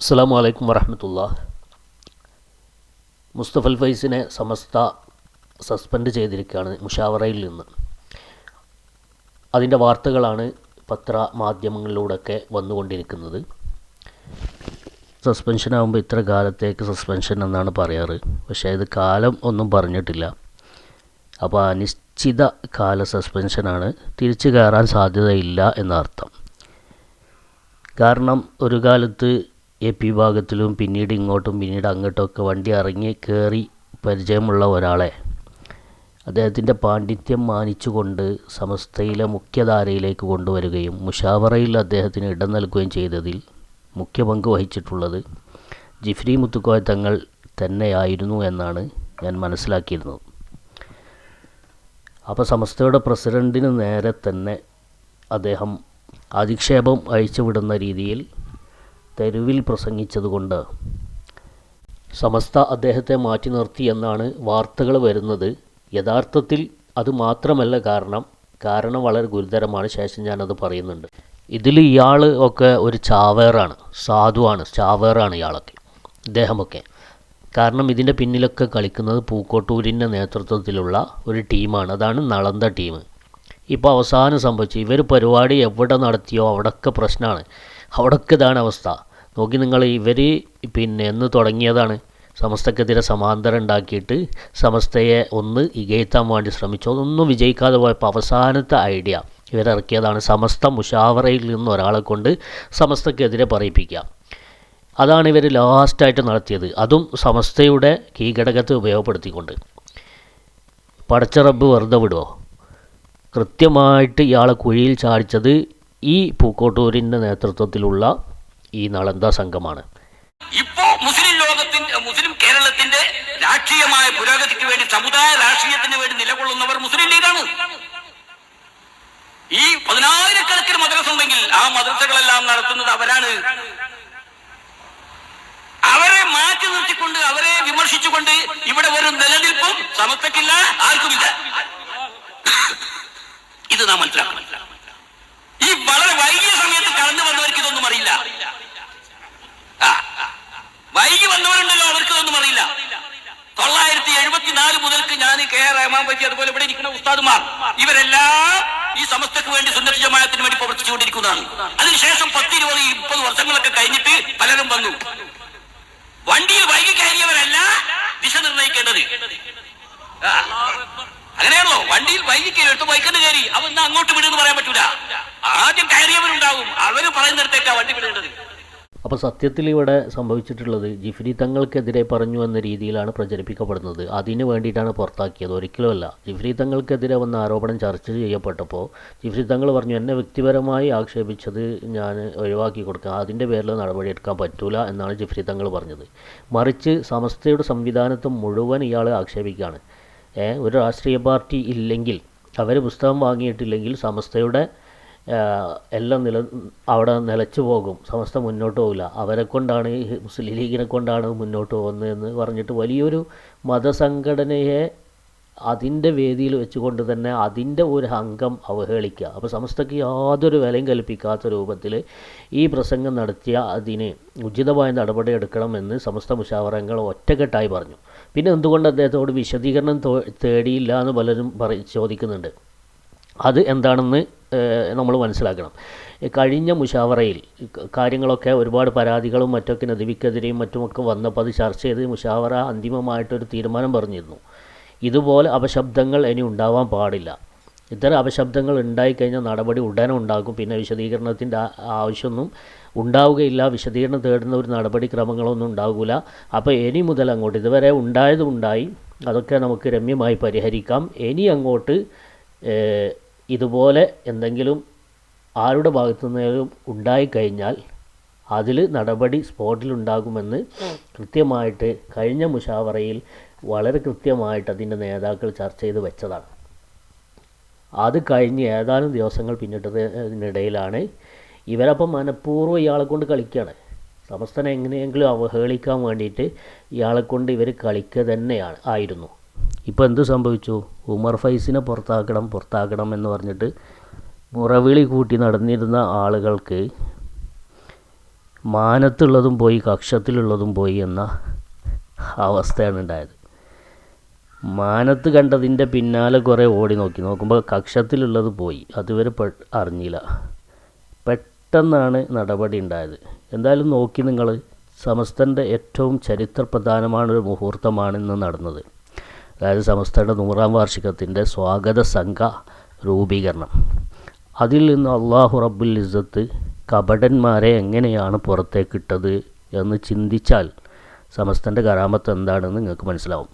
അസ്സാം വലൈക്കും വറഹമത്തുള്ള മുസ്തഫൽ ഫൈസിനെ സമസ്ത സസ്പെൻഡ് ചെയ്തിരിക്കുകയാണ് മുഷാവറയിൽ നിന്ന്. അതിന്റെ വാർത്തകളാണ് പത്ര മാധ്യമങ്ങളിലൂടെയൊക്കെ വന്നുകൊണ്ടിരിക്കുന്നത്. സസ്പെൻഷൻ ആകുമ്പോൾ ഇത്ര കാലത്തേക്ക് സസ്പെൻഷൻ എന്നാണ് പറയാറ്. പക്ഷേ ഇത് കാലം ഒന്നും പറഞ്ഞിട്ടില്ല. അപ്പോൾ അനിശ്ചിത കാല സസ്പെൻഷനാണ് തിരിച്ചു കയറാൻ സാധ്യതയില്ല എന്നർത്ഥം. കാരണം ഒരു കാലത്ത് എ പി ഭാഗത്തിലും പിന്നീട് ഇങ്ങോട്ടും പിന്നീട് അങ്ങോട്ടുമൊക്കെ വണ്ടി ഇറങ്ങി കയറി പരിചയമുള്ള ഒരാളെ. അദ്ദേഹത്തിന്റെ പാണ്ഡിത്യം മാനിച്ചുകൊണ്ട് സമസ്തയിലെ മുഖ്യധാരയിലേക്ക് കൊണ്ടുവരികയും മുഷാവറയിൽ അദ്ദേഹത്തിന് ഇടം നൽകുകയും ചെയ്തതിൽ മുഖ്യ പങ്ക് വഹിച്ചിട്ടുള്ളത് ജിഫ്രി മുത്തുക്കോയ തങ്ങൾ തന്നെയായിരുന്നു എന്നാണ് ഞാൻ മനസ്സിലാക്കിയിരുന്നത്. അപ്പോൾ സമസ്തയുടെ പ്രസിഡന്റിന് നേരെ തന്നെ അദ്ദേഹം അധിക്ഷേപം അഴിച്ചുവിടുന്ന രീതിയിൽ തെരുവിൽ പ്രസംഗിച്ചതുകൊണ്ട് സമസ്ത അദ്ദേഹത്തെ മാറ്റി നിർത്തി എന്നാണ് വാർത്തകൾ വരുന്നത്. യഥാർത്ഥത്തിൽ അത് മാത്രമല്ല കാരണം കാരണം വളരെ ഗുരുതരമാണ് ശേഷം ഞാനത് പറയുന്നുണ്ട്. ഇതിൽ ഇയാൾ ഒക്കെ ഒരു ചാവേറാണ് സാധുവാണ് ചാവേറാണ് ഇയാളൊക്കെ ഇദ്ദേഹമൊക്കെ. കാരണം ഇതിന്റെ പിന്നിലൊക്കെ കളിക്കുന്നത് പൂക്കോട്ടൂരിന്റെ നേതൃത്വത്തിലുള്ള ഒരു ടീമാണ് അതാണ് നളന്ത ടീം. ഇപ്പോൾ അവസാനം സംഭവിച്ചു. ഇവർ പരിപാടി എവിടെ നടത്തിയോ അവിടെയൊക്കെ പ്രശ്നമാണ് അവിടെയൊക്കെ ഇതാണ് അവസ്ഥ. നോക്കി നിങ്ങൾ ഇവർ പിന്നെ എന്ന് തുടങ്ങിയതാണ്. സമസ്തക്കെതിരെ സമാന്തരം ഉണ്ടാക്കിയിട്ട് സമസ്തയെ ഒന്ന് ഇകയത്താൻ വേണ്ടി ശ്രമിച്ചു. അതൊന്നും വിജയിക്കാതെ പോയപ്പോൾ അവസാനത്തെ ഐഡിയ ഇവരിറക്കിയതാണ് സമസ്ത മുഷാവറയിൽ നിന്ന് ഒരാളെ കൊണ്ട് സമസ്തക്കെതിരെ പറയിപ്പിക്കുക. അതാണ് ഇവർ ലാസ്റ്റായിട്ട് നടത്തിയത്. അതും സമസ്തയുടെ കീഘടകത്തെ ഉപയോഗപ്പെടുത്തിക്കൊണ്ട്. പടച്ചറബ് വെറുതെ വിടുമോ കൃത്യമായിട്ട് ഇയാളെ കുഴിയിൽ ചാടിച്ചത് ഈ പൂക്കോട്ടൂരിന്റെ നേതൃത്വത്തിലുള്ള ഈ നളന്ത സംഘമാണ്? ഇപ്പോ മുസ്ലിം ലോകത്തിന്റെ മുസ്ലിം കേരളത്തിന്റെ രാഷ്ട്രീയമായ പുരോഗതിക്ക് വേണ്ടി സമുദായ രാഷ്ട്രീയത്തിന് വേണ്ടി നിലകൊള്ളുന്നവർ മുസ്ലിം ലീഗാണ്. ഈ പതിനായിരക്കണക്കിന് മദ്രസ ഉണ്ടെങ്കിൽ ആ മദ്രസകളെല്ലാം നടത്തുന്നത് അവരാണ്. അവരെ മാറ്റി നിർത്തിക്കൊണ്ട് അവരെ വിമർശിച്ചുകൊണ്ട് ഇവിടെ ഒരു നിലനിൽപ്പും സമത്വക്കില്ല ആർക്കുമില്ല. ഇത് നാം മനസ്സിലാക്കണം. ഈ വളരെ വൈകിയ സമയത്ത് കടന്നു വന്നവർക്ക് ഇതൊന്നും അറിയില്ല. വൈകി വന്നവരുണ്ടല്ലോ അവർക്ക് ഇതൊന്നും അറിയില്ല. തൊള്ളായിരത്തി എഴുപത്തിനാല് മുതൽക്ക് ഞാൻ കെ ആർ റഹ്മാൻ പറ്റി അതുപോലെ ഇവിടെ ഇരിക്കുന്ന ഉസ്താദുമാർ ഇവരെല്ലാം ഈ സമസ്തക്ക് വേണ്ടി സുന്നത്ത് ജമാഅത്തിന് വേണ്ടി പ്രവർത്തിച്ചുകൊണ്ടിരിക്കുന്നതാണ്. അതിനുശേഷം പത്ത് ഇരുപത് മുപ്പത് വർഷങ്ങളൊക്കെ കഴിഞ്ഞിട്ട് പലരും വന്നു. വണ്ടിയിൽ വൈകി കയറിയവരല്ല ദിശ നിർണയിക്കേണ്ടത് ആ. അങ്ങനെയാണല്ലോ വണ്ടിയിൽ വൈകി കയറി എടുത്ത് വൈക്കണ്ട് കയറി അവൻ എന്നാ അങ്ങോട്ട് വിടുന്ന് പറയാൻ പറ്റൂല. ആദ്യം കയറിയവരുണ്ടാവും. അവർ പറയുന്നിടത്തേക്കാ വണ്ടി വിടേണ്ടത്. അപ്പോൾ സത്യത്തിൽ ഇവിടെ സംഭവിച്ചിട്ടുള്ളത് ജിഫ്രി തങ്ങൾക്കെതിരെ പറഞ്ഞു എന്ന രീതിയിലാണ് പ്രചരിപ്പിക്കപ്പെടുന്നത്. അതിന് വേണ്ടിയിട്ടാണ് പുറത്താക്കിയത്. ഒരിക്കലുമല്ല ജിഫ്രി തങ്ങൾക്കെതിരെ വന്ന ആരോപണം ചർച്ച ചെയ്യപ്പെട്ടപ്പോൾ ജിഫ്രി തങ്ങൾ പറഞ്ഞു എന്നെ വ്യക്തിപരമായി ആക്ഷേപിച്ചത് ഞാൻ ഒഴിവാക്കി കൊടുക്കുക അതിന്റെ പേരിൽ നടപടിയെടുക്കാൻ പറ്റൂല എന്നാണ് ജിഫ്രി തങ്ങൾ പറഞ്ഞത്. മറിച്ച് സമസ്തയുടെ സംവിധാനത്തെ മുഴുവൻ ഇയാൾ ആക്ഷേപിക്കുകയാണ്. ഒരു രാഷ്ട്രീയ പാർട്ടി ഇല്ലെങ്കിൽ അവർ പുസ്തകം വാങ്ങിയിട്ടില്ലെങ്കിൽ സമസ്തയുടെ എല്ലാം നില അവിടെ നിലച്ചു പോകും. സമസ്ത മുന്നോട്ട് പോകില്ല അവരെ കൊണ്ടാണ് ഈ മുസ്ലിം ലീഗിനെ കൊണ്ടാണ് മുന്നോട്ട് പോകുന്നത് എന്ന് പറഞ്ഞിട്ട് വലിയൊരു മതസംഘടനയെ അതിന്റെ വേദിയിൽ വെച്ചുകൊണ്ട് തന്നെ അതിന്റെ ഒരു അംഗം അവഹേളിക്കുക. അപ്പോൾ സമസ്തക്ക് യാതൊരു വിലയും കൽപ്പിക്കാത്ത രൂപത്തിൽ ഈ പ്രസംഗം നടത്തിയ അതിന് ഉചിതമായ നടപടി എടുക്കണമെന്ന് സമസ്ത മുഷാവറങ്ങൾ ഒറ്റക്കെട്ടായി പറഞ്ഞു. പിന്നെ എന്തുകൊണ്ട് അദ്ദേഹത്തോട് വിശദീകരണം തേടിയില്ല എന്ന് പലരും പറ ചോദിക്കുന്നുണ്ട്. അത് എന്താണെന്ന് നമ്മൾ മനസ്സിലാക്കണം. കഴിഞ്ഞ മുഷാവറയിൽ കാര്യങ്ങളൊക്കെ ഒരുപാട് പരാതികളും മറ്റൊക്കെ നദിവിക്കെതിരെയും മറ്റുമൊക്കെ വന്നപ്പോൾ അത് ചർച്ച ചെയ്ത് മുഷാവറ അന്തിമമായിട്ടൊരു തീരുമാനം പറഞ്ഞിരുന്നു. ഇതുപോലെ അപശബ്ദങ്ങൾ ഇനി ഉണ്ടാവാൻ പാടില്ല. ഇത്തരം അപശബ്ദങ്ങൾ ഉണ്ടായിക്കഴിഞ്ഞാൽ നടപടി ഉടനെ ഉണ്ടാകും. പിന്നെ വിശദീകരണത്തിന്റെ ആവശ്യമൊന്നും ഉണ്ടാവുകയില്ല. വിശദീകരണം തേടുന്ന ഒരു നടപടിക്രമങ്ങളൊന്നും ഉണ്ടാകില്ല അപ്പോൾ ഇനി മുതൽ അങ്ങോട്ട് ഇതുവരെ ഉണ്ടായതുണ്ടായി അതൊക്കെ നമുക്ക് രമ്യമായി പരിഹരിക്കാം. ഇനി അങ്ങോട്ട് ഇതുപോലെ എന്തെങ്കിലും ആരുടെ ഭാഗത്തു നിന്നെങ്കിലും ഉണ്ടായിക്കഴിഞ്ഞാൽ അതിൽ നടപടി സ്പോട്ടിലുണ്ടാകുമെന്ന് കൃത്യമായിട്ട് കഴിഞ്ഞ മുഷാവറയിൽ വളരെ കൃത്യമായിട്ട് അതിന്റെ നേതാക്കൾ ചർച്ച ചെയ്ത് വെച്ചതാണ്. അത് കഴിഞ്ഞ് ഏതാനും ദിവസങ്ങൾ പിന്നിട്ടതിനിടയിലാണ് ഇവരപ്പം മനഃപൂർവം ഇയാളെ കൊണ്ട് കളിക്കുകയാണ് സമസ്തനെ എങ്ങനെയെങ്കിലും അവഹേളിക്കാൻ വേണ്ടിയിട്ട് ഇയാളെ കൊണ്ട് ഇവർ കളിക്കുക തന്നെയാണ് ആയിരുന്നു. ഇപ്പോൾ എന്ത് സംഭവിച്ചു? ഉമർ ഫൈസിനെ പുറത്താക്കണം പുറത്താക്കണം എന്ന് പറഞ്ഞിട്ട് മുറവിളി കൂട്ടി നടന്നിരുന്ന ആളുകൾക്ക് മാനത്തുള്ളതും പോയി കക്ഷത്തിലുള്ളതും പോയി എന്ന അവസ്ഥയാണ് ഉണ്ടായത്. മാനത്ത് കണ്ടതിന്റെ പിന്നാലെ കുറേ ഓടി നോക്കി. നോക്കുമ്പോൾ കക്ഷത്തിലുള്ളത് പോയി. അതുവരെ പെ അറിഞ്ഞില്ല. പെട്ടെന്നാണ് നടപടി ഉണ്ടായത്. എന്തായാലും നോക്കി നിങ്ങൾ സമസ്തന്റെ ഏറ്റവും ചരിത്രപ്രധാനமான ഒരു മുഹൂർത്തമാണ് ഇന്ന് നടന്നത്. അതായത് സമസ്തയുടെ നൂറാം വാർഷികത്തിന്റെ സ്വാഗത സംഘ രൂപീകരണം. അതിൽ നിന്ന് അള്ളാഹു റബ്ബുൽ ഇസ്സത്ത് കപടന്മാരെ എങ്ങനെയാണ് പുറത്തേക്കിട്ടത് എന്ന് ചിന്തിച്ചാൽ സമസ്തന്റെ കരാമത്ത് എന്താണെന്ന് നിങ്ങൾക്ക് മനസ്സിലാവും.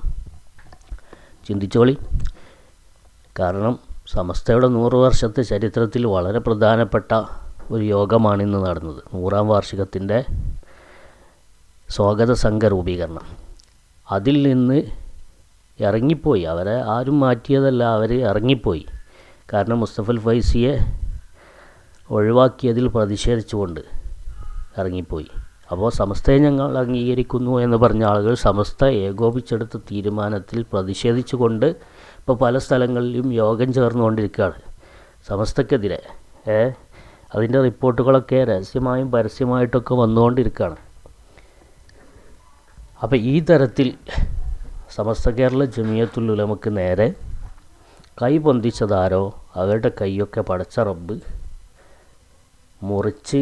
ചിന്തിച്ചോളി കാരണം സമസ്തയുടെ നൂറ് വർഷത്തെ ചരിത്രത്തിൽ വളരെ പ്രധാനപ്പെട്ട ഒരു യോഗമാണ് ഇന്ന് നടന്നത്. നൂറാം വാർഷികത്തിന്റെ സ്വാഗത സംഘ രൂപീകരണം. അതിൽ നിന്ന് ഇറങ്ങിപ്പോയി. അവരെ ആരും മാറ്റിയതല്ല അവർ ഇറങ്ങിപ്പോയി. കാരണം മുസ്തഫൽ ഫൈസിയെ ഒഴിവാക്കിയതിൽ പ്രതിഷേധിച്ചുകൊണ്ട് ഇറങ്ങിപ്പോയി. അപ്പോൾ സമസ്തയെ ഞങ്ങൾ അംഗീകരിക്കുന്നു എന്ന് പറഞ്ഞ ആളുകൾ സമസ്ത ഏകോപിച്ചെടുത്ത തീരുമാനത്തിൽ പ്രതിഷേധിച്ചുകൊണ്ട് ഇപ്പോൾ പല സ്ഥലങ്ങളിലും യോഗം ചേർന്നുകൊണ്ടിരിക്കുകയാണ്. സമസ്തക്കെതിരെ ഏ അതിന്റെ റിപ്പോർട്ടുകളൊക്കെ രഹസ്യമായും പരസ്യമായിട്ടൊക്കെ വന്നുകൊണ്ടിരിക്കുകയാണ്. അപ്പോൾ ഈ തരത്തിൽ സമസ്ത കേരള ജമിയത്തുൽ ഉലമക്ക് നേരെ കൈ പൊന്തിച്ചതാരോ അവരുടെ കൈയൊക്കെ പടച്ച റബ്ബ് മുറിച്ച്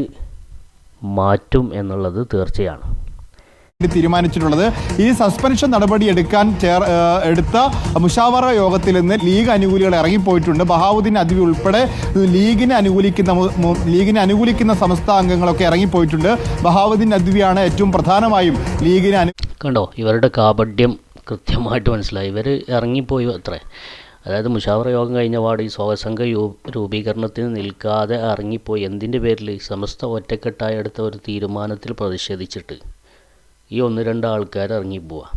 മാറ്റും എന്നുള്ളത് തീർച്ചയാണ്. തീരുമാനിച്ചിട്ടുള്ളത് ഈ സസ്പെൻഷൻ നടപടി എടുക്കാൻ ചേർ എടുത്ത മുഷാവറ യോഗത്തിൽ നിന്ന് ലീഗ് അനുകൂലികൾ ഇറങ്ങിപ്പോയിട്ടുണ്ട്. ബഹാവുദ്ദീൻ അദ്വി ഉൾപ്പെടെ ലീഗിനെ അനുകൂലിക്കുന്ന ലീഗിനെ അനുകൂലിക്കുന്ന സമസ്ത അംഗങ്ങളൊക്കെ ഇറങ്ങിപ്പോയിട്ടുണ്ട്. ബഹാവുദ്ദീൻ അദ്വിയാണ് ഏറ്റവും പ്രധാനമായും ലീഗിനെ കണ്ടോ ഇവരുടെ കാപഡ്യം കൃത്യമായിട്ട് മനസ്സിലായി. ഇവർ ഇറങ്ങിപ്പോയി അത്രേ. അതായത് മുഷാവറ യോഗം കഴിഞ്ഞ പാട് ഈ സ്വാസംഘ രൂപീകരണത്തിന് നിൽക്കാതെ ഇറങ്ങിപ്പോയി. എന്തിന്റെ പേരിൽ? സമസ്ത ഒറ്റക്കെട്ടായി എടുത്ത ഒരു തീരുമാനത്തിൽ പ്രതിഷേധിച്ചിട്ട് ഈ ഒന്ന് രണ്ട് ആൾക്കാർ ഇറങ്ങിപ്പോവുക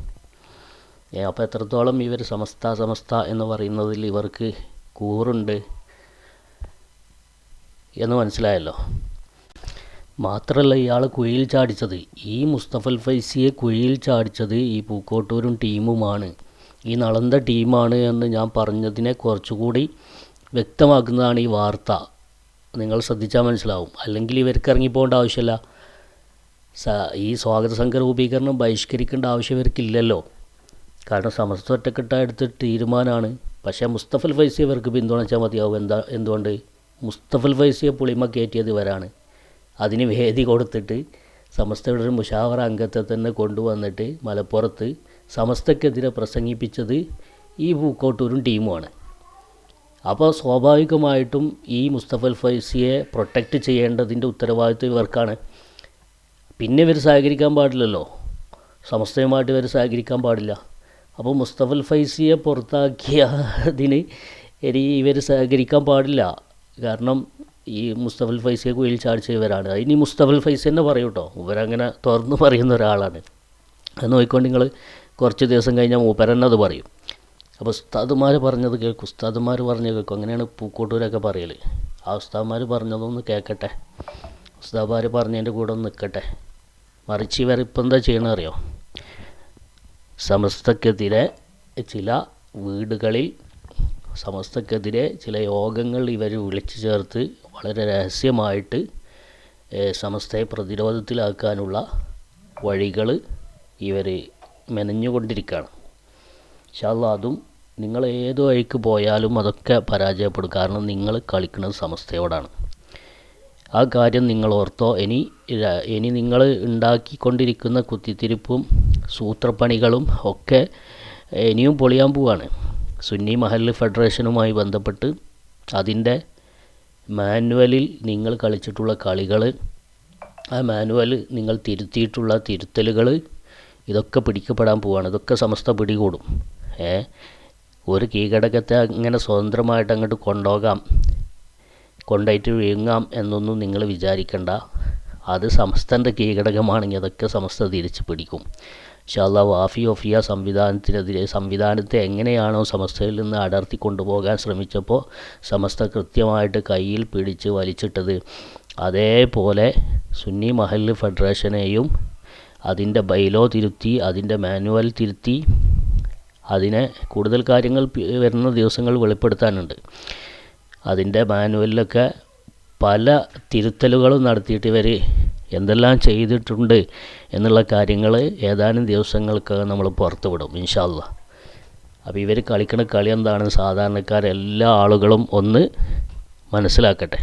ഏ അപ്പോൾ എത്രത്തോളം ഇവർ സമസ്ത സമസ്ത എന്ന് പറയുന്നതിൽ ഇവർക്ക് കൂറുണ്ട് എന്ന് മനസ്സിലായല്ലോ? മാത്രമല്ല ഇയാളെ കുഴിയിൽ ചാടിച്ചത്. ഈ മുസ്തഫൽ ഫൈസിയെ കുഴിയിൽ ചാടിച്ചത് ഈ പൂക്കോട്ടൂരും ടീമുമാണ്. ഈ നളന്ത ടീമാണ് എന്ന് ഞാൻ പറഞ്ഞതിനെ കുറച്ചുകൂടി വ്യക്തമാക്കുന്നതാണ് ഈ വാർത്ത. നിങ്ങൾ ശ്രദ്ധിച്ചാൽ മനസ്സിലാവും. അല്ലെങ്കിൽ ഇവർക്ക് ഇറങ്ങിപ്പോകേണ്ട ആവശ്യമില്ല. ഈ സ്വാഗത സംഘ രൂപീകരണം ബഹിഷ്കരിക്കേണ്ട ആവശ്യം ഇവർക്കില്ലല്ലോ. കാരണം സമസ്ത ഒറ്റക്കെട്ട എടുത്ത തീരുമാനമാണ്. പക്ഷേ മുസ്തഫൽ ഫൈസി ഇവർക്ക് പിന്തുണച്ചാൽ മതിയാവും. എന്താ എന്തുകൊണ്ട്? മുസ്തഫൽ ഫൈസിയെ പുളിമ കയറ്റിയത് ഇവരാണ്. അതിന് വേദി കൊടുത്തിട്ട് സമസ്തയുടെ ഒരു മുഷാവറ അംഗത്തെ തന്നെ കൊണ്ടുവന്നിട്ട് മലപ്പുറത്ത് സമസ്തക്കെതിരെ പ്രസംഗിപ്പിച്ചത് ഈ പൂക്കോട്ടൂരും ടീമുമാണ്. അപ്പോൾ സ്വാഭാവികമായിട്ടും ഈ മുസ്തഫൽ ഫൈസിയെ പ്രൊട്ടക്റ്റ് ചെയ്യേണ്ടതിന്റെ ഉത്തരവാദിത്വം ഇവർക്കാണ്. പിന്നെ ഇവർ സഹകരിക്കാൻ പാടില്ലല്ലോ. സമസ്തയുമായിട്ട് ഇവർ സഹകരിക്കാൻ പാടില്ല. അപ്പോൾ മുസ്തഫൽ ഫൈസിയെ പുറത്താക്കിയതിന് ഇനി ഇവർ സഹകരിക്കാൻ പാടില്ല. കാരണം ഈ മുസ്തഫൽ ഫൈസിയെ കുയിൽ ചാടിച്ച ഇവരാണ് ഇനി മുസ്തഫൽ ഫൈസി തന്നെ പറയൂ കേട്ടോ ഇവരങ്ങനെ തുറന്ന് പറയുന്ന ഒരാളാണ്. അത് നോക്കിക്കൊണ്ട് നിങ്ങൾ കുറച്ച് ദിവസം കഴിഞ്ഞാൽ മൂപ്പരന്നെ അത് പറയും. അപ്പോൾ ഉസ്താദുമാർ പറഞ്ഞത് കേൾക്കും. ഉസ്താദുമാർ പറഞ്ഞ് കേൾക്കും. അങ്ങനെയാണ് പൂക്കോട്ടൂരൊക്കെ പറയൽ ആ ഉസ്താദ്മാർ പറഞ്ഞതൊന്ന് കേൾക്കട്ടെ ഉസ്താദ്മാർ പറഞ്ഞതിന്റെ കൂടെ ഒന്ന് നിൽക്കട്ടെ മറിച്ച് ഇവർ ഇപ്പം എന്താ ചെയ്യണമെന്ന് അറിയോ? സമസ്തക്കെതിരെ ചില വീടുകളിൽ സമസ്തക്കെതിരെ ചില യോഗങ്ങൾ ഇവർ വിളിച്ചു ചേർത്ത് വളരെ രഹസ്യമായിട്ട് സമസ്തയെ പ്രതിരോധത്തിലാക്കാനുള്ള വഴികൾ ഇവർ മെനഞ്ഞുകൊണ്ടിരിക്കുകയാണ്. ഇൻഷാല്ലാ അതും നിങ്ങൾ ഏത് വഴിക്ക് പോയാലും അതൊക്കെ പരാജയപ്പെടും. കാരണം നിങ്ങൾ കളിക്കുന്നത് സമസ്തയോടാണ്. ആ കാര്യം നിങ്ങൾ ഓർത്തോ. ഇനി ഇനി നിങ്ങൾ ഉണ്ടാക്കിക്കൊണ്ടിരിക്കുന്ന കുത്തിത്തിരിപ്പും സൂത്രപ്പണികളും ഒക്കെ ഇനിയും പൊളിയാൻ പോവാണ്. സുന്നി മഹല്ല് ഫെഡറേഷനുമായി ബന്ധപ്പെട്ട് അതിന്റെ മാനുവലിൽ നിങ്ങൾ കളിച്ചിട്ടുള്ള കളികൾ ആ മാനുവൽ നിങ്ങൾ തിരുത്തിയിട്ടുള്ള തിരുത്തലുകൾ ഇതൊക്കെ പിടിക്കപ്പെടാൻ പോവാണ്. ഇതൊക്കെ സമസ്ത പിടികൂടും. ഏ? ഒരു കീഴടക്കത്തെ അങ്ങനെ സ്വതന്ത്രമായിട്ട് അങ്ങോട്ട് കൊണ്ടുപോകാം കൊണ്ടുപോയിട്ട് വിഴുങ്ങാം എന്നൊന്നും നിങ്ങൾ വിചാരിക്കണ്ട. അത് സമസ്തന്റെ കീഴടകമാണെങ്കിൽ അതൊക്കെ സമസ്ത തിരിച്ച് പിടിക്കും. ഇൻഷാല്ലാ വാഫി ഒഫിയ സംവിധാനത്തിനെതിരെ സംവിധാനത്തെ എങ്ങനെയാണോ സമസ്തയിൽ നിന്ന് അടർത്തി കൊണ്ടുപോകാൻ ശ്രമിച്ചപ്പോൾ സമസ്ത കൃത്യമായിട്ട് കയ്യിൽ പിടിച്ച് വലിച്ചിട്ടത്. അതേപോലെ സുന്നി മഹല്ല് ഫെഡറേഷനെയും അതിന്റെ ബൈലോ തിരുത്തി അതിന്റെ മാനുവൽ തിരുത്തി അതിനെ കൂടുതൽ കാര്യങ്ങൾ വരുന്ന ദിവസങ്ങൾ വെളിപ്പെടുത്താനുണ്ട്. അതിന്റെ മാനുവലിലൊക്കെ പല തിരുത്തലുകളും നടത്തിയിട്ട് ഇവർ എന്തെല്ലാം ചെയ്തിട്ടുണ്ട് എന്നുള്ള കാര്യങ്ങൾ ഏതാനും ദിവസങ്ങൾക്കകം നമ്മൾ പുറത്ത് വിടും ഇൻഷാല്ല അപ്പോൾ ഇവർ കളിക്കുന്ന കളി എന്താണ് സാധാരണക്കാരെല്ലാ ആളുകളും ഒന്ന് മനസ്സിലാക്കട്ടെ.